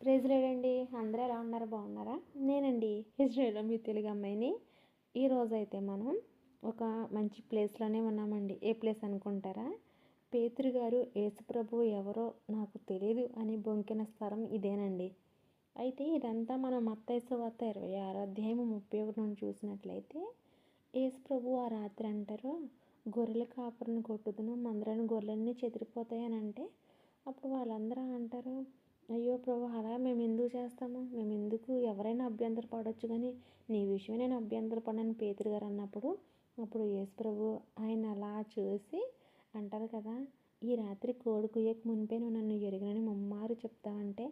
Praise లేడండి. అందరూ ఎలా ఉన్నారు? బాగున్నారా? నేనండి ఇజ్రాయల్లో మీ తెలుగు అమ్మాయిని. ఈరోజు అయితే మనం ఒక మంచి ప్లేస్లోనే ఉన్నామండి. ఏ ప్లేస్ అనుకుంటారా? పేతురు గారు యేసుప్రభు ఎవరో నాకు తెలియదు అని బొంకిన స్థలం ఇదేనండి. అయితే ఇదంతా మనం మత్తైసు వార్త ఇరవై ఆరో అధ్యాయం ముప్పై ఒకటి నుండి చూసినట్లయితే యేసుప్రభు ఆ రాత్రి అంటారు గొర్రెల కాపురను కొట్టుదును మందరని గొర్రెలన్నీ చెదిరిపోతాయని అంటే అప్పుడు వాళ్ళందరూ అంటారు అయ్యో ప్రభు అలా మేము ఎందుకు చేస్తాము? మేము ఎందుకు ఎవరైనా అభ్యంతర పడవచ్చు కానీ నీ విషయమే నేను అభ్యంతర పడని పేతురు గారు అన్నప్పుడు. అప్పుడు యేసు ప్రభు ఆయన అలా చూసి అంటారు కదా ఈ రాత్రి కోడి కుయ్యకు మునిపే నువ్వు నన్ను ఎరిగినని మమ్మారు చెప్తావంటే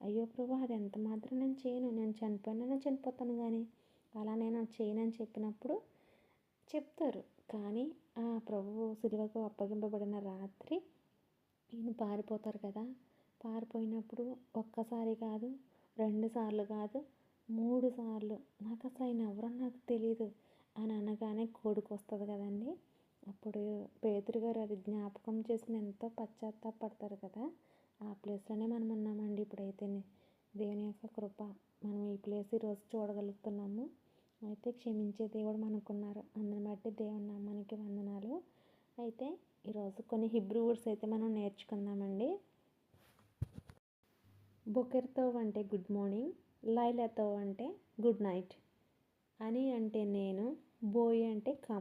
అయ్యో ప్రభు అది ఎంత మాత్రం నేను చేయను. నేను చనిపోయినా చనిపోతాను కానీ అలా నేను చేయనని చెప్పినప్పుడు చెప్తారు. కానీ ఆ ప్రభువు సిలువకు అప్పగింపబడిన రాత్రి ఈయన పారిపోతారు కదా పారిపోయినప్పుడు ఒక్కసారి కాదు రెండు సార్లు కాదు మూడు సార్లు. నాకు అసలు ఆయన ఎవరో నాకు తెలియదు అని అనగానే కోడికి వస్తుంది కదండి. అప్పుడు పేదరు గారు అది జ్ఞాపకం చేసుకుని ఎంతో పశ్చాత్తాపడతారు కదా. ఆ ప్లేస్లోనే మనం ఉన్నామండి ఇప్పుడైతే దేవుని యొక్క కృప. మనం ఈ ప్లేస్ ఈరోజు చూడగలుగుతున్నాము. అయితే క్షమించే దేవుడు మనకున్నారు. అందుని బట్టి దేవుని నామానికి వందనాలు. అయితే ఈరోజు కొన్ని హిబ్రూ వర్డ్స్ అయితే మనం నేర్చుకుందామండి. బొకెర్తో అంటే గుడ్ మార్నింగ్ లైలాతో అంటే గుడ్ నైట్. అని అంటే నేను బోయ్ అంటే కమ్.